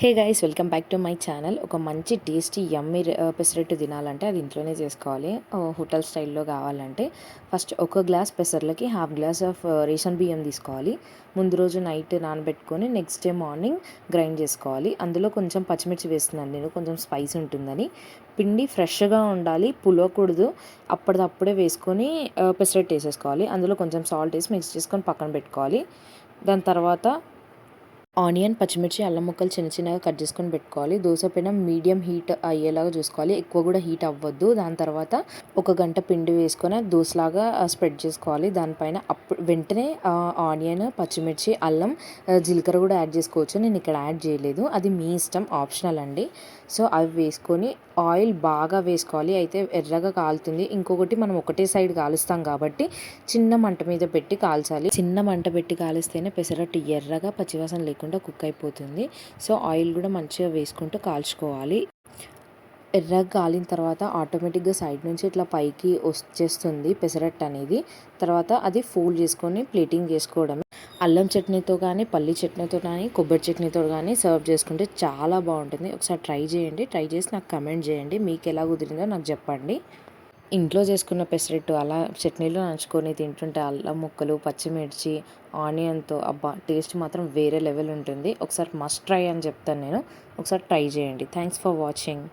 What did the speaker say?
Hey guys welcome back to my channel. ఒక మంచి tasty యమ్మీ పెసరట్టు తినాలంటే అది ఇంట్లోనే చేసుకోవాలి. హోటల్ స్టైల్లో కావాలంటే ఫస్ట్ ఒక గ్లాస్ పెసర్లకి హాఫ్ గ్లాస్ ఆఫ్ రేషన్ బియ్యం తీసుకోవాలి. ముందు రోజు నైట్ నానబెట్టుకొని నెక్స్ట్ డే మార్నింగ్ గ్రైండ్ చేసుకోవాలి. అందులో కొంచెం పచ్చిమిర్చి వేస్తున్నాను నేను కొంచెం స్పైస్ ఉంటుందని. పిండి ఫ్రెష్గా ఉండాలి పులవకూడదు. అప్పటిదప్పుడే వేసుకొని పెసరట్టు వేసేసుకోవాలి. అందులో కొంచెం సాల్ట్ వేసి మిక్స్ చేసుకొని పక్కన పెట్టుకోవాలి. దాని తర్వాత ఆనియన్ పచ్చిమిర్చి అల్లం ముక్కలు చిన్న చిన్నగా కట్ చేసుకొని పెట్టుకోవాలి. దోశ పైన మీడియం హీట్ అయ్యేలాగా చూసుకోవాలి. ఎక్కువ కూడా హీట్ అవ్వద్దు. దాని తర్వాత ఒక గంట పిండి వేసుకొని దోశలాగా స్ప్రెడ్ చేసుకోవాలి. దానిపైన అప్పుడు వెంటనే ఆనియన్ పచ్చిమిర్చి అల్లం జీలకర్ర కూడా యాడ్ చేసుకోవచ్చు. నేను ఇక్కడ యాడ్ చేయలేదు. అది మీ ఇష్టం. ఆప్షనల్ అండి. సో అవి వేసుకొని ఆయిల్ బాగా వేసుకోవాలి. అయితే ఎర్రగా కాలుతుంది. ఇంకొకటి మనం ఒకటే సైడ్ కాలుస్తాం కాబట్టి చిన్న మంట మీద పెట్టి కాల్చాలి. చిన్న మంట పెట్టి కాలిస్తేనే పెసరట్టు ఎర్రగా పచ్చివాసన లేకుండా కుక్ అయిపోతుంది. సో ఆయిల్ కూడా మంచిగా వేసుకుంటూ కాల్చుకోవాలి. ఎర్రగా కాలిన తర్వాత ఆటోమేటిక్గా సైడ్ నుంచి ఇట్లా పైకి వచ్చేస్తుంది పెసరట్టు అనేది. తర్వాత అది ఫోల్డ్ చేసుకొని ప్లేటింగ్ చేసుకోవడమే. అల్లం చట్నీతో కానీ పల్లి చట్నీతో కానీ కొబ్బరి చట్నీతో కానీ సర్వ్ చేసుకుంటే చాలా బాగుంటుంది. ఒకసారి ట్రై చేయండి. ట్రై చేసి నాకు కమెంట్ చేయండి. మీకు ఎలా కుదిరిందో నాకు చెప్పండి. ఇంట్లో చేసుకున్న పెసరట్టు అలా చట్నీలో నంచుకొని తింటుంటే అల్లం ముక్కలు పచ్చిమిర్చి ఆనియన్తో అబ్బా టేస్ట్ మాత్రం వేరే లెవెల్ ఉంటుంది. ఒకసారి మస్ట్ ట్రై అని చెప్తాను నేను. ఒకసారి ట్రై చేయండి. Thanks for watching.